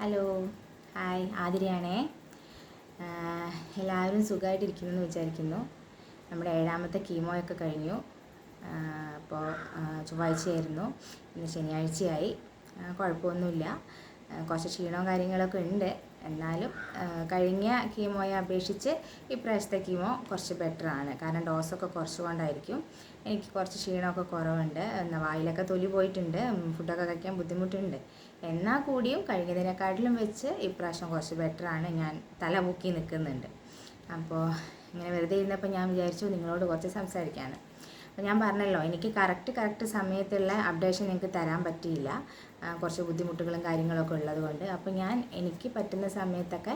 Hello. Hi ആതിരയാണേ. എല്ലാവരും സുഖമായിട്ടിരിക്കുന്നു എന്ന് വിചാരിക്കുന്നു. നമ്മുടെ ഏഴാമത്തെ കീമോയൊക്കെ കഴിഞ്ഞു. അപ്പോൾ ചൊവ്വാഴ്ചയായിരുന്നു. ഇന്ന് ശനിയാഴ്ചയായി. കുഴപ്പമൊന്നുമില്ല. കുറച്ച് ക്ഷീണവും കാര്യങ്ങളൊക്കെ ഉണ്ട്. എന്നാലും കഴിഞ്ഞ കീമോയെ അപേക്ഷിച്ച് ഇപ്രാവശ്യത്തെ കീമോ കുറച്ച് ബെറ്ററാണ് കാരണം ഡോസൊക്കെ കുറച്ചുകൊണ്ടായിരിക്കും എനിക്ക് കുറച്ച് ക്ഷീണമൊക്കെ കുറവുണ്ട്. വായിലൊക്കെ തൊലി പോയിട്ടുണ്ട്. ഫുഡൊക്കെ കഴിക്കാൻ ബുദ്ധിമുട്ടുണ്ട്. എന്നാൽ കൂടിയും കഴിഞ്ഞതിനെക്കാട്ടിലും വെച്ച് ഇപ്രാവശ്യം കുറച്ച് ബെറ്ററാണ് ഞാൻ തല പൊക്കി നിൽക്കുന്നുണ്ട്. അപ്പോൾ ഇങ്ങനെ വെറുതെ ഇരുന്നപ്പോൾ ഞാൻ വിചാരിച്ചു നിങ്ങളോട് കുറച്ച് സംസാരിക്കാമെന്ന് അപ്പോൾ ഞാൻ പറഞ്ഞല്ലോ എനിക്ക് കറക്റ്റ് കറക്റ്റ് സമയത്തുള്ള അപ്ഡേഷൻ നിങ്ങൾക്ക് തരാൻ പറ്റിയില്ല. കുറച്ച് ബുദ്ധിമുട്ടുകളും കാര്യങ്ങളൊക്കെ ഉള്ളതുകൊണ്ട് അപ്പോൾ ഞാൻ എനിക്ക് പറ്റുന്ന സമയത്തൊക്കെ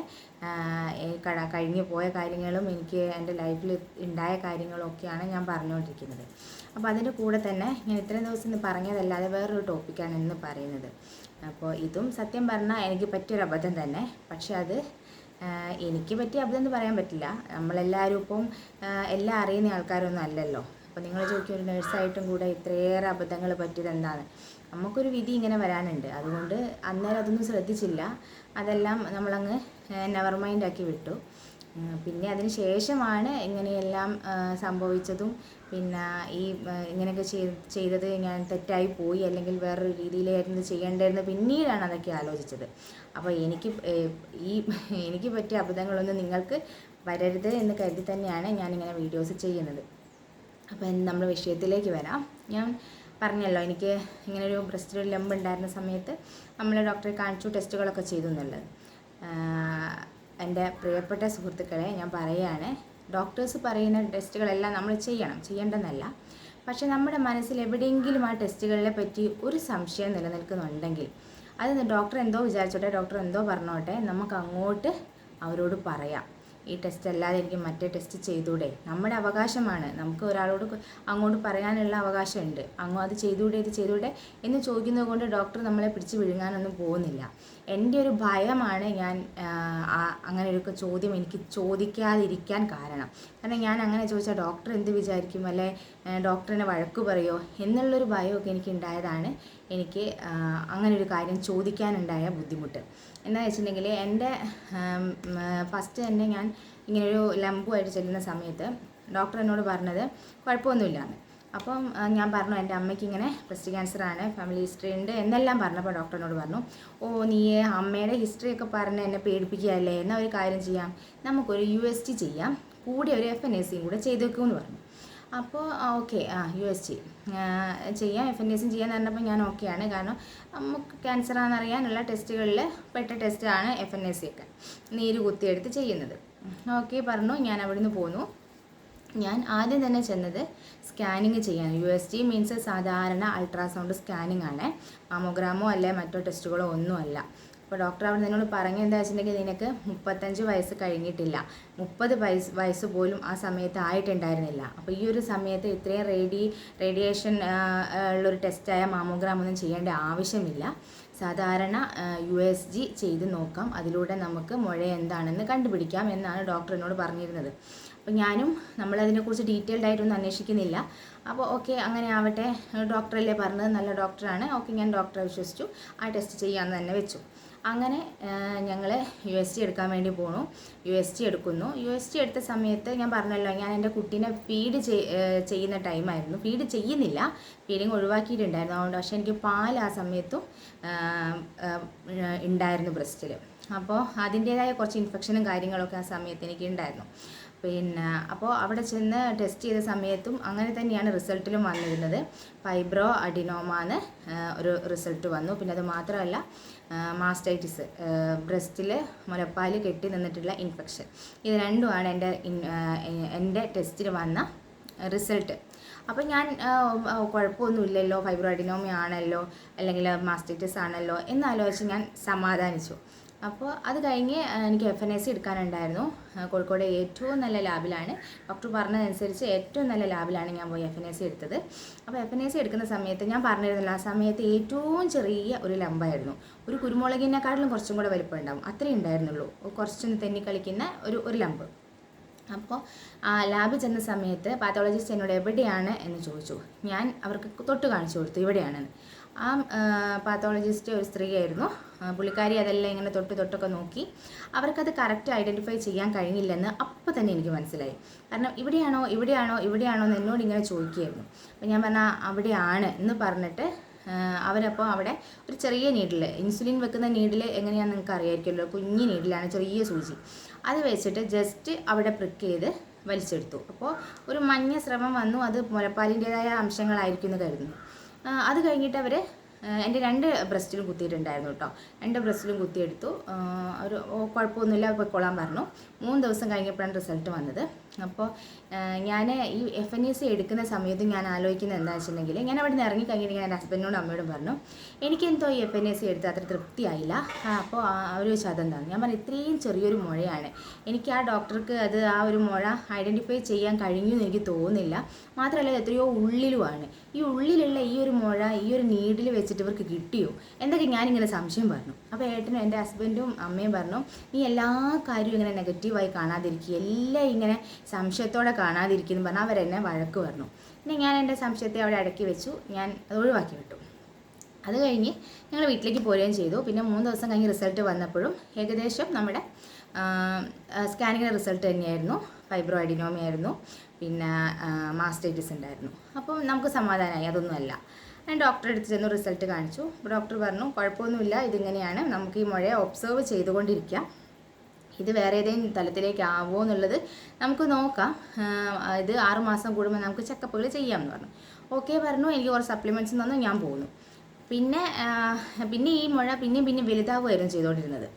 കഴിഞ്ഞു പോയ കാര്യങ്ങളും എനിക്ക് എന്റെ ലൈഫിൽ ഉണ്ടായ കാര്യങ്ങളും ഒക്കെയാണ് ഞാൻ പറഞ്ഞുകൊണ്ടിരിക്കുന്നത് അപ്പോൾ അതിന്റെ കൂടെ തന്നെ ഞാൻ ഇത്രയും ദിവസം ഇന്ന് പറഞ്ഞതല്ലാതെ വേറൊരു ടോപ്പിക്കാണ് ഇന്ന് പറയുന്നത്. അപ്പോൾ ഇതും സത്യം പറഞ്ഞാൽ എനിക്ക് പറ്റിയൊരു അബദ്ധം തന്നെ. പക്ഷെ അത് എനിക്ക് പറ്റിയ അബദ്ധം എന്ന് പറയാൻ പറ്റില്ല. നമ്മളെല്ലാവരും ഇപ്പം എല്ലാം അറിയുന്ന ആൾക്കാരൊന്നും അല്ലല്ലോ. അപ്പോൾ നിങ്ങൾ ചോദിക്കും ഒരു നേഴ്സായിട്ടും കൂടെ ഇത്രയേറെ അബദ്ധങ്ങൾ പറ്റിയത് എന്താണ് നമുക്കൊരു വിധി ഇങ്ങനെ വരാനുണ്ട്. അതുകൊണ്ട് അന്നേരം അതൊന്നും ശ്രദ്ധിച്ചില്ല. അതെല്ലാം നമ്മളങ്ങ് നെവർ മൈൻഡ് ആക്കി വിട്ടു. പിന്നെ അതിന് ശേഷമാണ് ഇങ്ങനെയെല്ലാം സംഭവിച്ചതും പിന്നെ ഈ ഇങ്ങനെയൊക്കെ ചെയ്- ചെയ്തത് ഞാൻ തെറ്റായി പോയി അല്ലെങ്കിൽ വേറൊരു രീതിയിലായിരുന്നു ചെയ്യേണ്ടതെന്ന് പിന്നീടാണ് അതൊക്കെ ആലോചിച്ചത്. അപ്പോൾ എനിക്ക് ഈ എനിക്ക് പറ്റിയ അബദ്ധങ്ങളൊന്നും നിങ്ങൾക്ക് വരരുത് എന്ന് കരുതി തന്നെയാണ് ഞാനിങ്ങനെ വീഡിയോസ് ചെയ്യുന്നത്. അപ്പോൾ നമ്മൾ വിഷയത്തിലേക്ക് വരാം. ഞാൻ പറഞ്ഞല്ലോ എനിക്ക് ഇങ്ങനെ ഒരു ബ്രസ്റ്റിൽ ലംബ് ഉണ്ടായിരുന്ന സമയത്ത് നമ്മൾ ഡോക്ടറെ കാണിച്ചു ടെസ്റ്റുകളൊക്കെ ചെയ്തു എന്നുള്ളത്. എന്റെ പ്രിയപ്പെട്ട സുഹൃത്തുക്കളെ ഞാൻ പറയുകയാണ് ഡോക്ടേഴ്സ് പറയുന്ന ടെസ്റ്റുകളെല്ലാം നമ്മൾ ചെയ്യണം ചെയ്യേണ്ടെന്നല്ല പക്ഷേ നമ്മുടെ മനസ്സിൽ എവിടെയെങ്കിലും ആ ടെസ്റ്റുകളെ പറ്റി ഒരു സംശയം നിലനിൽക്കുന്നുണ്ടെങ്കിൽ അത് ഡോക്ടർ എന്തോ വിചാരിച്ചോട്ടെ ഡോക്ടർ എന്തോ പറഞ്ഞോട്ടെ നമുക്ക് അങ്ങോട്ട് അവരോട് പറയാം. ഈ ടെസ്റ്റ് അല്ലാതെ എനിക്ക് മറ്റേ ടെസ്റ്റ് ചെയ്തൂടെ നമ്മുടെ അവകാശമാണ്. നമുക്ക് ഒരാളോട് അങ്ങോട്ട് പറയാനുള്ള അവകാശമുണ്ട്. അങ്ങോ അത് ചെയ്തൂടെ ഇത് ചെയ്തൂടെ എന്ന് ചോദിക്കുന്നത് കൊണ്ട് ഡോക്ടർ നമ്മളെ പിടിച്ച് വിഴുങ്ങാനൊന്നും പോകുന്നില്ല. എന്റെ ഒരു ഭയമാണ് ഞാൻ അങ്ങനെ ഒരു ചോദ്യം എനിക്ക് ചോദിക്കാതിരിക്കാൻ കാരണം. കാരണം ഞാൻ അങ്ങനെ ചോദിച്ചാൽ ഡോക്ടർ എന്ത് വിചാരിക്കും? അല്ലെ ഡോക്ടറിനെ വഴക്ക് പറയുമോ എന്നുള്ളൊരു ഭയമൊക്കെ എനിക്ക് ഉണ്ടായതാണ് എനിക്ക് അങ്ങനെ ഒരു കാര്യം ചോദിക്കാനുണ്ടായ ബുദ്ധിമുട്ട്. എന്താണെന്ന് വെച്ചിട്ടുണ്ടെങ്കിൽ എന്റെ ഫസ്റ്റ് തന്നെ ഞാൻ ഇങ്ങനൊരു ലംബുമായിട്ട് ചെല്ലുന്ന സമയത്ത് ഡോക്ടർ എന്നോട് പറഞ്ഞത് കുഴപ്പമൊന്നുമില്ലാന്ന്. അപ്പം ഞാൻ പറഞ്ഞു എന്റെ അമ്മയ്ക്ക് ഇങ്ങനെ ബ്രസ്റ്റ് ക്യാൻസർ ആണ് ഫാമിലി ഹിസ്റ്ററി ഉണ്ട് എന്നെല്ലാം പറഞ്ഞപ്പോൾ ഡോക്ടറിനോട് പറഞ്ഞു ഓ നീ അമ്മയുടെ ഹിസ്റ്ററി ഒക്കെ പറഞ്ഞ് എന്നെ പേടിപ്പിക്കുകയല്ലേ? എന്നാൽ ഒരു കാര്യം ചെയ്യാം. നമുക്കൊരു യു എസ് ടി ചെയ്യാം. കൂടി ഒരു എഫ് എൻ എസ് സിയും കൂടെ ചെയ്ത് വെക്കുമെന്ന് പറഞ്ഞു അപ്പോൾ ഓക്കെ ആ യു എസ് ജി ചെയ്യാം എഫ് എൻ എസും ചെയ്യാൻ പറഞ്ഞപ്പോൾ ഞാൻ ഓക്കെയാണ് കാരണം നമുക്ക് ക്യാൻസർ ആണെന്നറിയാനുള്ള ടെസ്റ്റുകളിൽ പെട്ട ടെസ്റ്റാണ് എഫ് എൻ എസ് സി ഒക്കെ. നീര് കുത്തിയെടുത്ത് ചെയ്യുന്നത്. ഓക്കെ പറഞ്ഞു ഞാൻ അവിടുന്ന് പോന്നു. ഞാൻ ആദ്യം തന്നെ ചെന്നത് സ്കാനിങ് ചെയ്യാൻ യു എസ് ടി മീൻസ് സാധാരണ അൾട്രാസൗണ്ട് സ്കാനിങ് ആണ്. മാമോഗ്രാമോ അല്ലെ മറ്റോ ടെസ്റ്റുകളോ ഒന്നുമല്ല. അപ്പോൾ ഡോക്ടർ അവിടെ നിന്നോട് പറഞ്ഞത് എന്താ വെച്ചിട്ടുണ്ടെങ്കിൽ നിനക്ക് മുപ്പത്തഞ്ച് വയസ്സ് കഴിഞ്ഞിട്ടില്ല. മുപ്പത് വയസ്സ് വയസ്സ് പോലും ആ സമയത്ത് ആയിട്ടുണ്ടായിരുന്നില്ല. അപ്പോൾ ഈ ഒരു സമയത്ത് ഇത്രയും റേഡി റേഡിയേഷൻ ഉള്ളൊരു ടെസ്റ്റായ മാമോഗ്രാം ഒന്നും ചെയ്യേണ്ട ആവശ്യമില്ല. സാധാരണ യു എസ് ജി ചെയ്ത് നോക്കാം. അതിലൂടെ നമുക്ക് മുഴ എന്താണെന്ന് കണ്ടുപിടിക്കാം എന്നാണ് ഡോക്ടർ എന്നോട് പറഞ്ഞിരുന്നത്. അപ്പോൾ ഞാനും നമ്മളതിനെക്കുറിച്ച് ഡീറ്റെയിൽഡ് ആയിട്ടൊന്നും അന്വേഷിക്കുന്നില്ല. അപ്പോൾ ഓക്കെ അങ്ങനെ ആവട്ടെ. ഡോക്ടറല്ലേ പറഞ്ഞത്? നല്ല ഡോക്ടറാണ്. ഓക്കെ ഞാൻ ഡോക്ടറെ വിശ്വസിച്ചു. ആ ടെസ്റ്റ് ചെയ്യാമെന്ന് തന്നെ വെച്ചു. അങ്ങനെ ഞങ്ങൾ യു എസ് ടി എടുക്കാൻ വേണ്ടി പോണു. യു എസ് ടി എടുക്കുന്നു. യു എസ് ടി എടുത്ത സമയത്ത് ഞാൻ പറഞ്ഞല്ലോ ഞാൻ എന്റെ കുട്ടീനെ ഫീഡ് ചെയ്യുന്ന ടൈമായിരുന്നു ഫീഡ് ചെയ്യുന്നില്ല. ഫീഡിങ് ഒഴിവാക്കിയിട്ടുണ്ടായിരുന്നു. അതുകൊണ്ട് പക്ഷേ എനിക്ക് പാൽ ആ സമയത്തും ഉണ്ടായിരുന്നു ബ്രസ്റ്റിൽ അപ്പോൾ അതിന്റേതായ കുറച്ച് ഇൻഫെക്ഷനും കാര്യങ്ങളൊക്കെ ആ സമയത്ത് എനിക്ക് ഉണ്ടായിരുന്നു പിന്നെ അപ്പോൾ അവിടെ ചെന്ന് ടെസ്റ്റ് ചെയ്ത സമയത്തും അങ്ങനെ തന്നെയാണ് റിസൾട്ടിലും വന്നിരുന്നത്. ഫൈബ്രോ അഡിനോമാന്ന് ഒരു റിസൾട്ട് വന്നു. പിന്നെ അത് മാത്രമല്ല മാസ്റ്റൈറ്റിസ് ബ്രസ്റ്റിൽ മുലപ്പാൽ കെട്ടി നിന്നിട്ടുള്ള ഇൻഫെക്ഷൻ ഇത് രണ്ടുമാണ് എന്റെ എന്റെ ടെസ്റ്റിൽ വന്ന റിസൾട്ട് അപ്പോൾ ഞാൻ കുഴപ്പമൊന്നുമില്ലല്ലോ. ഫൈബ്രോ ആണല്ലോ അല്ലെങ്കിൽ മാസ്റ്റൈറ്റിസ് ആണല്ലോ എന്നാലോചിച്ച് ഞാൻ സമാധാനിച്ചു. അപ്പോൾ അത് കഴിഞ്ഞ് എനിക്ക് എഫ് എൻ എസ് എടുക്കാനുണ്ടായിരുന്നു. കോഴിക്കോട് ഏറ്റവും നല്ല ലാബിലാണ്. ഡോക്ടർ പറഞ്ഞതനുസരിച്ച് ഏറ്റവും നല്ല ലാബിലാണ് ഞാൻ പോയി എഫ് എൻ എസ് എടുത്തത്. അപ്പോൾ എഫ് എൻ എസ് എടുക്കുന്ന സമയത്ത് ഞാൻ പറഞ്ഞിരുന്നല്ലോ ആ സമയത്ത് ഏറ്റവും ചെറിയ ഒരു ലംബായിരുന്നു ഒരു കുരുമുളകിനെക്കാട്ടിലും കുറച്ചും കൂടെ വലിപ്പം ഉണ്ടാവും അത്രയും ഉണ്ടായിരുന്നുള്ളൂ. കുറച്ചൊന്ന് തെന്നി കളിക്കുന്ന ഒരു ഒരു ലംബ് അപ്പോൾ ലാബിൽ ചെന്ന സമയത്ത് പാത്തോളജിസ്റ്റ് എന്നോട് എവിടെയാണ് എന്ന് ചോദിച്ചു. ഞാൻ അവർക്ക് തൊട്ട് കാണിച്ചു കൊടുത്തു ഇവിടെയാണെന്ന്. ആ പാത്തോളജിസ്റ്റ് ഒരു സ്ത്രീയായിരുന്നു. പുള്ളിക്കാരി അതെല്ലാം ഇങ്ങനെ തൊട്ട് തൊട്ടൊക്കെ നോക്കി. അവർക്കത് കറക്റ്റ് ഐഡന്റിഫൈ ചെയ്യാൻ കഴിഞ്ഞില്ലെന്ന് അപ്പോൾ തന്നെ എനിക്ക് മനസ്സിലായി. കാരണം ഇവിടെയാണോ ഇവിടെയാണോ ഇവിടെയാണോ എന്ന് എന്നോട് ഇങ്ങനെ ചോദിക്കുകയായിരുന്നു. അപ്പോൾ ഞാൻ പറഞ്ഞാൽ അവിടെയാണ് എന്ന് പറഞ്ഞിട്ട് അവരപ്പോൾ അവിടെ ഒരു ചെറിയ നീഡിൽ ഇൻസുലിൻ വെക്കുന്ന നീഡിൽ എങ്ങനെയാണെന്ന് നിങ്ങൾക്ക് അറിയാമായിരിക്കുമല്ലോ കുഞ്ഞു നീഡിലാണ് ചെറിയ സൂചി. അത് വെച്ചിട്ട് ജസ്റ്റ് അവിടെ പ്രിക്ക് ചെയ്ത് വലിച്ചെടുത്തു. അപ്പോൾ ഒരു മഞ്ഞ ശ്രമം വന്നു. അത് മുലപ്പാലിന്റേതായ അംശങ്ങളായിരിക്കും എന്ന് കരുതുന്നു. അത് കഴിഞ്ഞിട്ട് അവർ എന്റെ രണ്ട് ബ്രസ്റ്റിലും കുത്തിയിട്ടുണ്ടായിരുന്നു കേട്ടോ. രണ്ട് ബ്രസ്റ്റിലും കുത്തിയെടുത്തു. ഒരു കുഴപ്പമൊന്നുമില്ല പൊയ്ക്കൊള്ളാൻ പറഞ്ഞു. മൂന്ന് ദിവസം കഴിഞ്ഞപ്പോഴാണ് റിസൾട്ട് വന്നത്. അപ്പോൾ ഞാൻ ഈ എഫ് എൻ എസ് സി എടുക്കുന്ന സമയത്ത് ഞാൻ ആലോചിക്കുന്നത് എന്താ വെച്ചിട്ടുണ്ടെങ്കിൽ ഞാൻ അവിടെ നിന്ന് ഇറങ്ങി ഞാൻ ഹസ്ബൻഡിനോടും അമ്മയോടും പറഞ്ഞു എനിക്കെന്തോ ഈ എഫ് എൻ എസ് സി എടുത്ത് അത്ര തൃപ്തിയായില്ല. അപ്പോൾ അവർ ചോദിച്ചു അതെന്താണ്? ഞാൻ പറഞ്ഞു ഇത്രയും ചെറിയൊരു മുഴയാണ്. എനിക്ക് ആ ഡോക്ടർക്ക് അത് ആ ഒരു മുഴ ഐഡന്റിഫൈ ചെയ്യാൻ കഴിഞ്ഞു എന്ന് എനിക്ക് തോന്നുന്നില്ല. മാത്രമല്ല എത്രയോ ഉള്ളിലുമാണ്. ഈ ഉള്ളിലുള്ള ഈ ഒരു മുഴ ഈ ഒരു നീഡിൽ വെച്ചിട്ട് ഇവർക്ക് കിട്ടിയോ? എന്തൊക്കെ ഞാനിങ്ങനെ സംശയം പറഞ്ഞു. അപ്പോൾ ഏട്ടനും എന്റെ ഹസ്ബൻഡും അമ്മയും പറഞ്ഞു നീ എല്ലാ കാര്യവും ഇങ്ങനെ നെഗറ്റീവായി കാണാതിരിക്കുക എല്ലാം ഇങ്ങനെ സംശയത്തോടെ കാണാതിരിക്കുന്നു പറഞ്ഞാൽ അവരെന്നെ വഴക്ക് പറഞ്ഞു. പിന്നെ ഞാൻ എന്റെ സംശയത്തെ അവിടെ അടക്കി വെച്ചു. ഞാൻ അത് ഒഴിവാക്കി വിട്ടു. അത് കഴിഞ്ഞ് ഞങ്ങൾ വീട്ടിലേക്ക് പോരുകയും ചെയ്തു. പിന്നെ മൂന്ന് ദിവസം കഴിഞ്ഞ് റിസൾട്ട് വന്നപ്പോഴും ഏകദേശം നമ്മുടെ സ്കാനിങ്ങിന്റെ റിസൾട്ട് തന്നെയായിരുന്നു. ഫൈബ്രോ അഡിനോമി ആയിരുന്നു പിന്നെ മാസ്റ്റൈറ്റിസ് ഉണ്ടായിരുന്നു. അപ്പം നമുക്ക് സമാധാനമായി അതൊന്നുമല്ല. ഞാൻ ഡോക്ടറെ അടുത്ത് ചെന്നു റിസൾട്ട് കാണിച്ചു. ഡോക്ടർ പറഞ്ഞു കുഴപ്പമൊന്നുമില്ല. ഇതിങ്ങനെയാണ്? നമുക്ക് ഈ മുഴയെ ഒബ്സർവ് ചെയ്തുകൊണ്ടിരിക്കാം. ഇത് വേറെ ഏതെങ്കിലും തലത്തിലേക്ക് ആവുമോ എന്നുള്ളത് നമുക്ക് നോക്കാം. ഇത് ആറുമാസം കൂടുമ്പോൾ നമുക്ക് ചെക്കപ്പുകൾ ചെയ്യാമെന്ന് പറഞ്ഞു. ഓക്കെ പറഞ്ഞു. എനിക്ക് കുറച്ച് സപ്ലിമെന്റ്സ് തന്നു. ഞാൻ പോകുന്നു പിന്നെ പിന്നെ ഈ മുഴ പിന്നെയും പിന്നെയും വലുതാവുമായിരുന്നു ചെയ്തുകൊണ്ടിരുന്നത്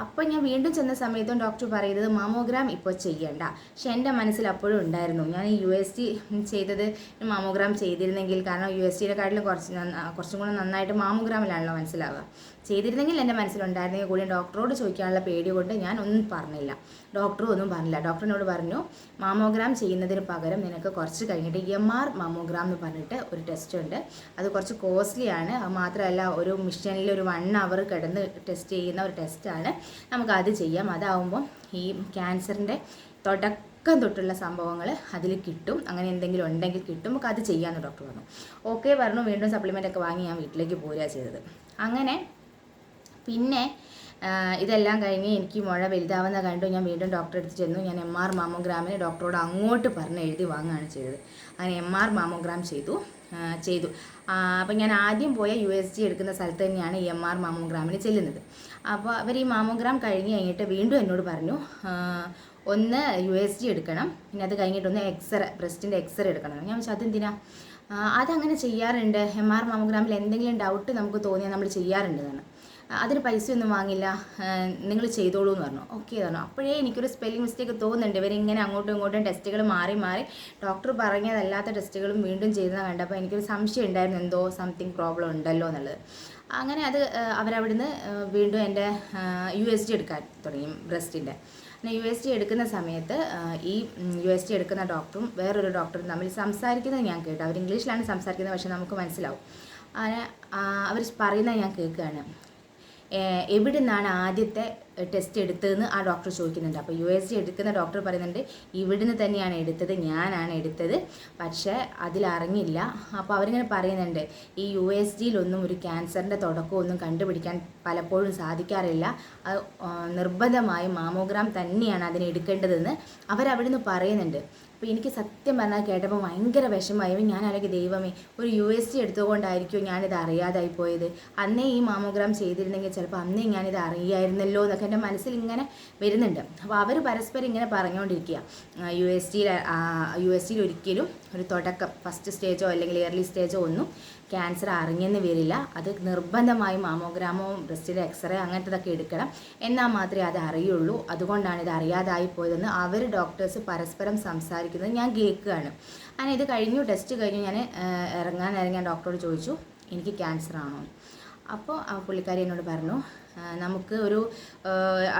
അപ്പോൾ ഞാൻ വീണ്ടും ചെന്ന സമയത്തും ഡോക്ടർ പറയുന്നത് മാമോഗ്രാം ഇപ്പോൾ ചെയ്യണ്ട. പക്ഷെ എന്റെ മനസ്സിൽ അപ്പോഴും ഉണ്ടായിരുന്നു. ഞാൻ യു എസ് ടി ചെയ്തത് മാമോഗ്രാം ചെയ്തിരുന്നെങ്കിൽ കാരണം യു എസ് ടിയെക്കാട്ടിലും കുറച്ച് കുറച്ചും കൂടെ നന്നായിട്ട് മാമോഗ്രാമിലാണല്ലോ മനസ്സിലാവുക. ചെയ്തിരുന്നെങ്കിൽ എന്റെ മനസ്സിലുണ്ടായിരുന്നെങ്കിൽ കൂടി ഡോക്ടറോട് ചോദിക്കാനുള്ള പേടി കൊണ്ട് ഞാൻ ഒന്നും പറഞ്ഞില്ല. ഡോക്ടറും ഒന്നും പറഞ്ഞില്ല. ഡോക്ടറിനോട് പറഞ്ഞു മാമോഗ്രാം ചെയ്യുന്നതിന് പകരം നിനക്ക് കുറച്ച് കഴിഞ്ഞിട്ട് എം ആർ മാമോഗ്രാം എന്ന് പറഞ്ഞിട്ട് ഒരു ടെസ്റ്റ് ഉണ്ട്. അത് കുറച്ച് കോസ്റ്റ്ലി ആണ്. അത് മാത്രമല്ല ഒരു മിഷനിൽ ഒരു വൺ അവർ കിടന്ന് ടെസ്റ്റ് ചെയ്യുന്ന ഒരു ടെസ്റ്റാണ് നമുക്ക് അത് ചെയ്യാം. അതാവുമ്പം ഈ ക്യാൻസറിന്റെ തുടക്കം തൊട്ടുള്ള സംഭവങ്ങൾ അതിൽ കിട്ടും. അങ്ങനെ എന്തെങ്കിലും ഉണ്ടെങ്കിൽ കിട്ടും. നമുക്ക് അത് ചെയ്യാമെന്ന് ഡോക്ടർ പറഞ്ഞു. ഓക്കെ പറഞ്ഞു. വീണ്ടും സപ്ലിമെന്റ് ഒക്കെ വാങ്ങി ഞാൻ വീട്ടിലേക്ക് പോരുക ചെയ്തത്. അങ്ങനെ പിന്നെ ഇതെല്ലാം കഴിഞ്ഞ് എനിക്ക് മുഴ വലുതാവുന്ന കണ്ടു ഞാൻ വീണ്ടും ഡോക്ടറെ അടുത്ത് ചെന്നു. ഞാൻ എം ആർ മാമോഗ്രാമിന് ഡോക്ടറോട് അങ്ങോട്ട് പറഞ്ഞ് എഴുതി വാങ്ങുകയാണ് ചെയ്തത്. അങ്ങനെ എം ആർ മാമോഗ്രാം ചെയ്തു ചെയ്തു. അപ്പോൾ ഞാൻ ആദ്യം പോയ യു എസ് ജി എടുക്കുന്ന സ്ഥലത്ത് തന്നെയാണ് എം ആർ മാമോഗ്രാമിന് ചെല്ലുന്നത്. അപ്പോൾ അവർ ഈ മാമോഗ്രാം കഴിഞ്ഞ് കഴിഞ്ഞിട്ട് വീണ്ടും എന്നോട് പറഞ്ഞു ഒന്ന് യു എസ് ജി എടുക്കണം. പിന്നെ അത് കഴിഞ്ഞിട്ട് ഒന്ന് എക്സ്റേ ബ്രസ്റ്റിന്റെ എക്സ്റേ എടുക്കണം. ഞാൻ വെച്ചാൽ അതെന്തിനാ? അതങ്ങനെ ചെയ്യാറുണ്ട്. എം ആർ മാമോഗ്രാമിൽ എന്തെങ്കിലും ഡൗട്ട് നമുക്ക് തോന്നിയാൽ നമ്മൾ ചെയ്യാറുണ്ട് എന്നാണ് അതിന് പൈസയൊന്നും വാങ്ങില്ല. നിങ്ങൾ ചെയ്തോളൂ എന്ന് പറഞ്ഞു. ഓക്കെ പറഞ്ഞു. അപ്പോഴേ എനിക്കൊരു സ്പെല്ലിംഗ് മിസ്റ്റേക്ക് തോന്നുന്നുണ്ട്. ഇവരിങ്ങനെ അങ്ങോട്ടും ഇങ്ങോട്ടും ടെസ്റ്റുകൾ മാറി മാറി ഡോക്ടർ പറഞ്ഞതല്ലാത്ത ടെസ്റ്റുകളും വീണ്ടും ചെയ്യുന്നത് കണ്ടപ്പോൾ എനിക്കൊരു സംശയം ഉണ്ടായിരുന്നു. എന്തോ സംതിങ് പ്രോബ്ലം ഉണ്ടല്ലോ എന്നുള്ളത്. അങ്ങനെ അത് അവരവിടുന്ന് വീണ്ടും എന്റെ യു എസ് ജി എടുക്കാൻ തുടങ്ങി ബ്രസ്റ്റിന്റെ. പിന്നെ യു എസ് ഡി എടുക്കുന്ന സമയത്ത് ഈ യു എസ് ഡി എടുക്കുന്ന ഡോക്ടറും വേറൊരു ഡോക്ടറും തമ്മിൽ സംസാരിക്കുന്നത് ഞാൻ കേട്ടു. അവർ ഇംഗ്ലീഷിലാണ് സംസാരിക്കുന്നത് പക്ഷേ നമുക്ക് മനസ്സിലാവും. അങ്ങനെ അവർ പറയുന്നത് ഞാൻ കേൾക്കുകയാണ്. എവിടെ നിന്നാണ് ആദ്യത്തെ ടെസ്റ്റ് എടുത്തതെന്ന് ആ ഡോക്ടർ ചോദിക്കുന്നുണ്ട്. അപ്പോൾ യു എസ് ജി എടുക്കുന്ന ഡോക്ടർ പറയുന്നുണ്ട് ഇവിടുന്ന് തന്നെയാണ് എടുത്തത് ഞാനാണ് എടുത്തത്. പക്ഷേ അതിലറിഞ്ഞില്ല. അപ്പോൾ അവരിങ്ങനെ പറയുന്നുണ്ട് ഈ യു എസ് ജിയിലൊന്നും ഒരു ക്യാൻസറിന്റെ തുടക്കമൊന്നും കണ്ടുപിടിക്കാൻ പലപ്പോഴും സാധിക്കാറില്ല. അത് നിർബന്ധമായും മാമോഗ്രാം തന്നെയാണ് അതിന് എടുക്കേണ്ടതെന്ന് അവരവിടുന്ന് പറയുന്നുണ്ട്. അപ്പോൾ എനിക്ക് സത്യം പറഞ്ഞാൽ കേട്ടപ്പോൾ ഭയങ്കര വിഷമമായി. ഞാൻ അല്ലെങ്കിൽ ദൈവമേ ഒരു യു എസ് ടി എടുത്തുകൊണ്ടായിരിക്കും ഞാനിത് അറിയാതായി പോയത്. അന്നേ ഈ മാമോഗ്രാം ചെയ്തിരുന്നെങ്കിൽ ചിലപ്പോൾ അന്നേ ഞാനിത് അറിയായിരുന്നല്ലോ എന്നൊക്കെ എന്റെ മനസ്സിൽ ഇങ്ങനെ വരുന്നുണ്ട്. അപ്പോൾ അവർ പരസ്പരം ഇങ്ങനെ പറഞ്ഞുകൊണ്ടിരിക്കുക യു എസ് ടിയിൽ യു എസ് ടിയിൽ ഒരിക്കലും ഒരു തുടക്കം ഫസ്റ്റ് സ്റ്റേജോ അല്ലെങ്കിൽ ഇയർലി സ്റ്റേജോ ഒന്നും ക്യാൻസർ അറിഞ്ഞെന്ന് വരില്ല. അത് നിർബന്ധമായും മാമോഗ്രാമോ ബ്രസ്റ്റിലെ എക്സ്റേ അങ്ങനത്തതൊക്കെ എടുക്കണം. എന്നാൽ മാത്രമേ അത് അറിയുള്ളൂ. അതുകൊണ്ടാണ് ഇത് അറിയാതായി പോയതെന്ന് അവർ ഡോക്ടേഴ്സ് പരസ്പരം സംസാരിക്കുന്നത്. ഞാൻ കേൾക്കുകയാണ്. അങ്ങനെ ഇത് കഴിഞ്ഞു. ടെസ്റ്റ് കഴിഞ്ഞു. ഞാൻ ഇറങ്ങാൻ ഇറങ്ങാൻ ഡോക്ടറോട് ചോദിച്ചു എനിക്ക് ക്യാൻസർ ആണോ. അപ്പോൾ ആ പുള്ളിക്കാരി എന്നോട് പറഞ്ഞു നമുക്ക് ഒരു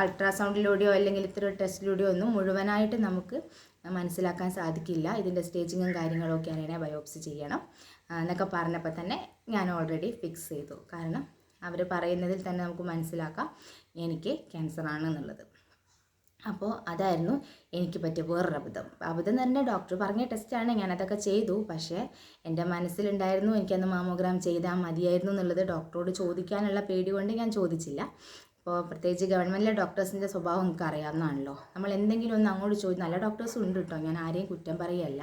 അൾട്രാസൗണ്ടിലൂടെയോ അല്ലെങ്കിൽ ഇത്തരം ടെസ്റ്റിലൂടെയോ ഒന്നും മുഴുവനായിട്ട് നമുക്ക് മനസ്സിലാക്കാൻ സാധിക്കില്ല. ഇതിന്റെ സ്റ്റേജിങ്ങും കാര്യങ്ങളൊക്കെ അറിയണേ ബയോപ്സി ചെയ്യണം. എന്നൊക്കെ പറഞ്ഞപ്പോൾ തന്നെ ഞാൻ ഓൾറെഡി ഫിക്സ് ചെയ്തു. കാരണം അവർ പറയുന്നതിൽ തന്നെ നമുക്ക് മനസ്സിലാക്കാം എനിക്ക് ക്യാൻസർ ആണ് എന്നുള്ളത്. അപ്പോൾ അതായിരുന്നു എനിക്ക് പറ്റിയ വേറൊരു അബദ്ധം. അബദ്ധം പറഞ്ഞാൽ ഡോക്ടർ പറഞ്ഞ ടെസ്റ്റാണ് ഞാനതൊക്കെ ചെയ്തു. പക്ഷേ എന്റെ മനസ്സിലുണ്ടായിരുന്നു എനിക്കന്ന് മാമോഗ്രാം ചെയ്താൽ മതിയായിരുന്നു എന്നുള്ളത് ഡോക്ടറോട് ചോദിക്കാനുള്ള പേടി കൊണ്ട് ഞാൻ ചോദിച്ചില്ല. അപ്പോൾ പ്രത്യേകിച്ച് ഗവൺമെന്റിലെ ഡോക്ടേഴ്സിന്റെ സ്വഭാവം നമുക്ക് അറിയാവുന്നതാണല്ലോ നമ്മൾ എന്തെങ്കിലും ഒന്ന് അങ്ങോട്ട് ചോദിച്ചു നല്ല ഡോക്ടേഴ്സും ഉണ്ട് കേട്ടോ ഞാൻ ആരെയും കുറ്റം പറയുകയല്ല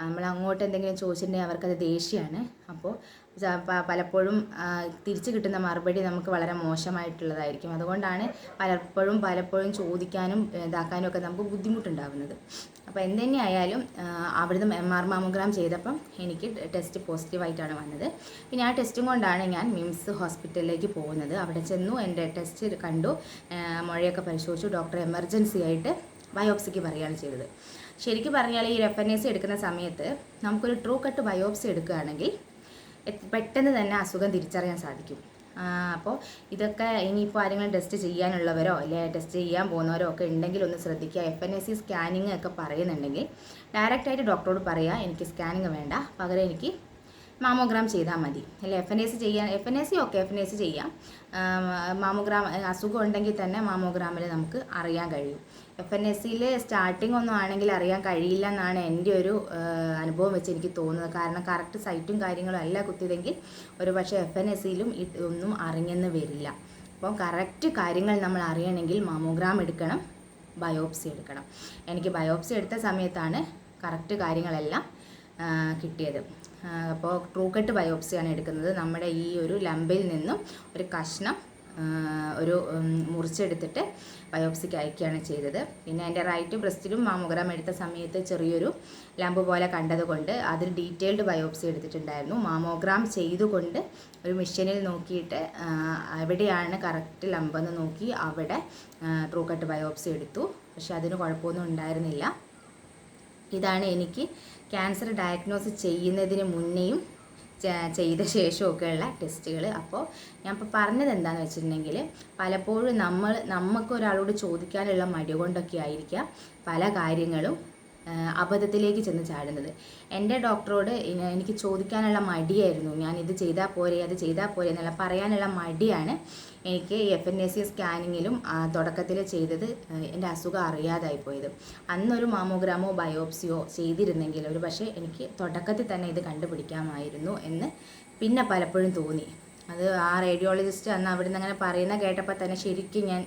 നമ്മൾ അങ്ങോട്ട് എന്തെങ്കിലും ചോദിച്ചിട്ടുണ്ടെങ്കിൽ അവർക്കത് ദേഷ്യമാണ്. അപ്പോൾ പലപ്പോഴും തിരിച്ചു കിട്ടുന്ന മറുപടി നമുക്ക് വളരെ മോശമായിട്ടുള്ളതായിരിക്കും. അതുകൊണ്ടാണ് പലപ്പോഴും പലപ്പോഴും ചോദിക്കാനും ഇതാക്കാനും ഒക്കെ നമുക്ക് ബുദ്ധിമുട്ടുണ്ടാകുന്നത്. അപ്പോൾ എന്തുതന്നെ ആയാലും ആ, അവിടുന്ന് എം ആർ മാമോഗ്രാം ചെയ്തപ്പം എനിക്ക് ടെസ്റ്റ് പോസിറ്റീവായിട്ടാണ് വന്നത്. പിന്നെ ആ ടെസ്റ്റും കൊണ്ടാണ് ഞാൻ മിംസ് ഹോസ്പിറ്റലിലേക്ക് പോകുന്നത്. അവിടെ ചെന്നു എന്റെ ടെസ്റ്റ് കണ്ടു മുഴയൊക്കെ പരിശോധിച്ചു. ഡോക്ടർ എമർജൻസി ആയിട്ട് ബയോപ്സിക്ക് പറയുകയാണ് ചെയ്തത്. ശരിക്കും പറഞ്ഞാൽ ഈ എഫ് എൻ എ സി എടുക്കുന്ന സമയത്ത് നമുക്കൊരു ട്രൂ കട്ട് ബയോപ്സി എടുക്കുകയാണെങ്കിൽ പെട്ടെന്ന് തന്നെ അസുഖം തിരിച്ചറിയാൻ സാധിക്കും. അപ്പോൾ ഇതൊക്കെ ഇനിയിപ്പോൾ ആരെങ്കിലും ടെസ്റ്റ് ചെയ്യാനുള്ളവരോ അല്ലെ ടെസ്റ്റ് ചെയ്യാൻ പോകുന്നവരോ ഒക്കെ ഉണ്ടെങ്കിൽ ഒന്ന് ശ്രദ്ധിക്കുക. F N S C scanning ഒക്കെ പറയുന്നുണ്ടെങ്കിൽ ഡയറക്റ്റായിട്ട് ഡോക്ടറോട് പറയുക എനിക്ക് സ്കാനിങ് വേണ്ട. പകരം എനിക്ക് മാമോഗ്രാം ചെയ്താൽ മതി. അല്ലെ? എഫ് എൻ എസ് ചെയ്യാൻ F N S C okay F N S C ചെയ്യാം. മാമോഗ്രാം അസുഖം ഉണ്ടെങ്കിൽ തന്നെ മാമോഗ്രാമിൽ നമുക്ക് അറിയാൻ കഴിയും. എഫ് എൻ എസ് സിയിൽ സ്റ്റാർട്ടിംഗ് ഒന്നും ആണെങ്കിൽ അറിയാൻ കഴിയില്ല എന്നാണ് എന്റെ ഒരു അനുഭവം വെച്ച് എനിക്ക് തോന്നുന്നത്. കാരണം കറക്റ്റ് സൈറ്റും കാര്യങ്ങളും അല്ല കുത്തിയതെങ്കിൽ ഒരു പക്ഷേ എഫ് എൻ എസ് സിയിലും ഇതൊന്നും അറിഞ്ഞെന്ന് വരില്ല. അപ്പോൾ കറക്റ്റ് കാര്യങ്ങൾ നമ്മൾ അറിയണമെങ്കിൽ മാമോഗ്രാം എടുക്കണം ബയോപ്സി എടുക്കണം. എനിക്ക് ബയോപ്സി എടുത്ത സമയത്താണ് കറക്റ്റ് കാര്യങ്ങളെല്ലാം കിട്ടിയത്. അപ്പോൾ ട്രൂ കട്ട് ബയോപ്സിയാണ് എടുക്കുന്നത്. നമ്മുടെ ഈ ഒരു ലംബിൽ നിന്നും ഒരു കഷ്ണം ഒരു മുറിച്ചെടുത്തിട്ട് ബയോപ്സിക്ക് അയക്കുകയാണ് ചെയ്തത്. പിന്നെ എന്റെ റൈറ്റ് ബ്രസ്റ്റിലും മാമോഗ്രാം എടുത്ത സമയത്ത് ചെറിയൊരു ലംബ് പോലെ കണ്ടതുകൊണ്ട് അതിൽ ഡീറ്റെയിൽഡ് ബയോപ്സി എടുത്തിട്ടുണ്ടായിരുന്നു. മാമോഗ്രാം ചെയ്തുകൊണ്ട് ഒരു മെഷീനിൽ നോക്കിയിട്ട് എവിടെയാണ് കറക്റ്റ് ലംബെന്ന് നോക്കി അവിടെ ട്രൂ കട്ട് ബയോപ്സി എടുത്തു. പക്ഷെ അതിന് കുഴപ്പമൊന്നും ഉണ്ടായിരുന്നില്ല. ഇതാണ് എനിക്ക് ക്യാൻസർ ഡയഗ്നോസ് ചെയ്യുന്നതിന് മുന്നേയും ചെയ്ത ശേഷമൊക്കെയുള്ള ടെസ്റ്റുകൾ അപ്പോൾ ഞാൻ ഇപ്പോൾ പറഞ്ഞത് എന്താണെന്ന് വെച്ചിട്ടുണ്ടെങ്കിൽ പലപ്പോഴും നമ്മൾ നമുക്ക് ഒരാളോട് ചോദിക്കാനുള്ള മടി കൊണ്ടൊക്കെ ആയിരിക്കാം പല കാര്യങ്ങളും അബദ്ധത്തിലേക്ക് ചെന്ന് ചാടുന്നത്. എന്റെ ഡോക്ടറോട് എനിക്ക് ചോദിക്കാനുള്ള മടിയായിരുന്നു. ഞാൻ ഇത് ചെയ്താൽ പോരെ അത് ചെയ്താൽ പോരെ എന്നുള്ള പറയാനുള്ള മടിയാണ് എനിക്ക് എഫ് എൻ എസ് സി സ്കാനിങ്ങിലും തുടക്കത്തിൽ ചെയ്തത് എന്റെ അസുഖം അറിയാതായി പോയത്. അന്നൊരു മാമോഗ്രാമോ ബയോപ്സിയോ ചെയ്തിരുന്നെങ്കിൽ ഒരു പക്ഷേ എനിക്ക് തുടക്കത്തിൽ തന്നെ ഇത് കണ്ടുപിടിക്കാമായിരുന്നു എന്ന് പിന്നെ പലപ്പോഴും തോന്നി. അത് ആ റേഡിയോളജിസ്റ്റ് അന്ന് അവിടുന്ന് അങ്ങനെ പറയുന്ന കേട്ടപ്പോൾ തന്നെ ശരിക്കും ഞാൻ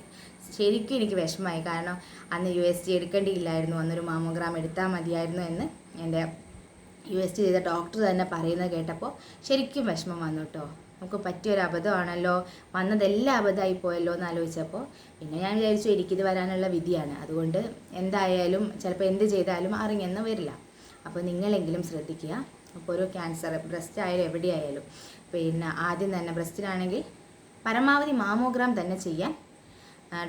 ശരിക്കും എനിക്ക് വിഷമമായി. കാരണം അന്ന് യു എസ് ജി എടുക്കേണ്ടിയില്ലായിരുന്നു അന്നൊരു മാമോഗ്രാം എടുത്താൽ മതിയായിരുന്നു എന്ന് എന്റെ യു എസ് ജി ചെയ്ത ഡോക്ടർ തന്നെ പറയുന്നത് കേട്ടപ്പോൾ ശരിക്കും വിഷമം വന്നു കേട്ടോ. നമുക്ക് പറ്റിയൊരു അബദ്ധമാണല്ലോ? വന്നതെല്ലാം അബദ്ധമായി പോയല്ലോ എന്ന് ആലോചിച്ചപ്പോൾ പിന്നെ ഞാൻ വിചാരിച്ചു എനിക്കിത് വരാനുള്ള വിധിയാണ്. അതുകൊണ്ട് എന്തായാലും ചിലപ്പോൾ എന്ത് ചെയ്താലും അറിഞ്ഞെന്ന് വരില്ല. അപ്പോൾ നിങ്ങളെങ്കിലും ശ്രദ്ധിക്കുക. അപ്പോൾ ഒരു ക്യാൻസർ ബ്രസ്റ്റ് ആയാലും എവിടെയായാലും. പിന്നെ ആദ്യം തന്നെ ബ്രസ്റ്റിനാണെങ്കിൽ പരമാവധി മാമോഗ്രാം തന്നെ ചെയ്യാൻ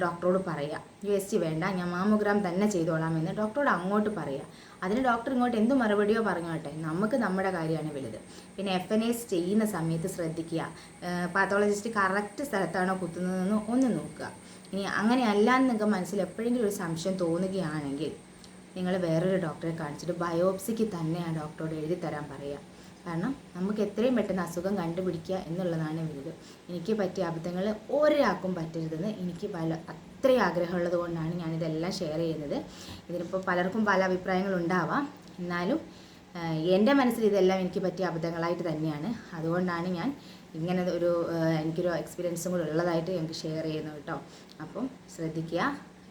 ഡോക്ടറോട് പറയുക യു എസ് ടി വേണ്ട ഞാൻ മാമോഗ്രാം തന്നെ ചെയ്തോളാം എന്ന് ഡോക്ടറോട് അങ്ങോട്ട് പറയുക അതിന് ഡോക്ടർ ഇങ്ങോട്ട് എന്ത് മറുപടിയോ പറഞ്ഞോട്ടെ. നമുക്ക് നമ്മുടെ കാര്യമാണ് വലുത്. പിന്നെ എഫ് എൻ എസ് ചെയ്യുന്ന സമയത്ത് ശ്രദ്ധിക്കുക. പാത്തോളജിസ്റ്റ് കറക്റ്റ് സ്ഥലത്താണോ കുത്തുന്നതെന്ന് ഒന്ന് നോക്കുക. ഇനി അങ്ങനെയല്ല എന്ന് നിങ്ങൾക്ക് മനസ്സിൽ എപ്പോഴെങ്കിലും ഒരു സംശയം തോന്നുകയാണെങ്കിൽ നിങ്ങൾ വേറൊരു ഡോക്ടറെ കാണിച്ചിട്ട് ബയോപ്സിക്ക് തന്നെ ആ ഡോക്ടറോട് എഴുതി തരാൻ പറയുക. കാരണം നമുക്ക് എത്രയും പെട്ടെന്ന് അസുഖം കണ്ടുപിടിക്കുക എന്നുള്ളതാണ് വലുത്. എനിക്ക് പറ്റിയ അബദ്ധങ്ങൾ ഒരാൾക്കും പറ്റരുതെന്ന് എനിക്ക് പല അത്രയും ആഗ്രഹമുള്ളത് കൊണ്ടാണ് ഞാനിതെല്ലാം ഷെയർ ചെയ്യുന്നത്. ഇതിനിപ്പോൾ പലർക്കും പല അഭിപ്രായങ്ങളുണ്ടാവാം എന്നാലും എന്റെ മനസ്സിൽ ഇതെല്ലാം എനിക്ക് പറ്റിയ അബദ്ധങ്ങളായിട്ട് തന്നെയാണ്. അതുകൊണ്ടാണ് ഞാൻ ഇങ്ങനെ ഒരു എനിക്കൊരു എക്സ്പീരിയൻസും കൂടെ ഉള്ളതായിട്ട് ഞങ്ങൾക്ക് ഷെയർ ചെയ്യുന്നു കേട്ടോ. അപ്പം ശ്രദ്ധിക്കുക.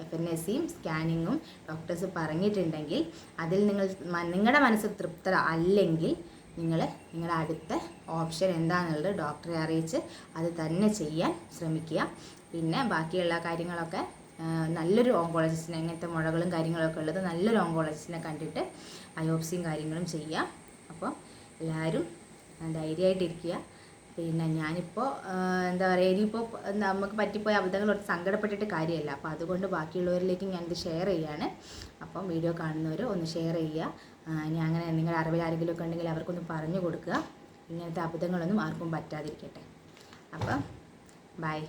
എഫ് എൻ എസ് സിയും സ്കാനിങ്ങും ഡോക്ടേഴ്സ് പറഞ്ഞിട്ടുണ്ടെങ്കിൽ അതിൽ നിങ്ങൾ നിങ്ങളുടെ മനസ്സ് തൃപ്തത അല്ലെങ്കിൽ നിങ്ങൾ നിങ്ങളുടെ അടുത്ത ഓപ്ഷൻ എന്താണെന്നുള്ളത് ഡോക്ടറെ അറിയിച്ച് അത് തന്നെ ചെയ്യാൻ ശ്രമിക്കുക. പിന്നെ ബാക്കിയുള്ള കാര്യങ്ങളൊക്കെ നല്ലൊരു ഓങ്കോളജിസ്റ്റിനെ ഇങ്ങനത്തെ മുഴകളും കാര്യങ്ങളൊക്കെ ഉള്ളത് നല്ലൊരു ഓങ്കോളജിസ്റ്റിനെ കണ്ടിട്ട് ബയോപ്സിയും കാര്യങ്ങളും ചെയ്യുക. അപ്പോൾ എല്ലാവരും ധൈര്യമായിട്ടിരിക്കുക. പിന്നെ ഞാനിപ്പോൾ എന്താ പറയുക ഇനിയിപ്പോൾ നമുക്ക് പറ്റിപ്പോയ അബദ്ധങ്ങളോട് സങ്കടപ്പെട്ടിട്ട് കാര്യമല്ല. അപ്പോൾ അതുകൊണ്ട് ബാക്കിയുള്ളവരിലേക്ക് ഞാനിത് ഷെയർ ചെയ്യാണ്. അപ്പം വീഡിയോ കാണുന്നവർ ഒന്ന് ഷെയർ ചെയ്യുക. ഇനി അങ്ങനെ നിങ്ങളുടെ അറിവിൽ ആരെങ്കിലും ഒക്കെ ഉണ്ടെങ്കിൽ അവർക്കൊന്ന് പറഞ്ഞു കൊടുക്കുക. ഇങ്ങനത്തെ അബദ്ധങ്ങളൊന്നും ആർക്കും പറ്റാതിരിക്കട്ടെ. അപ്പം ബൈ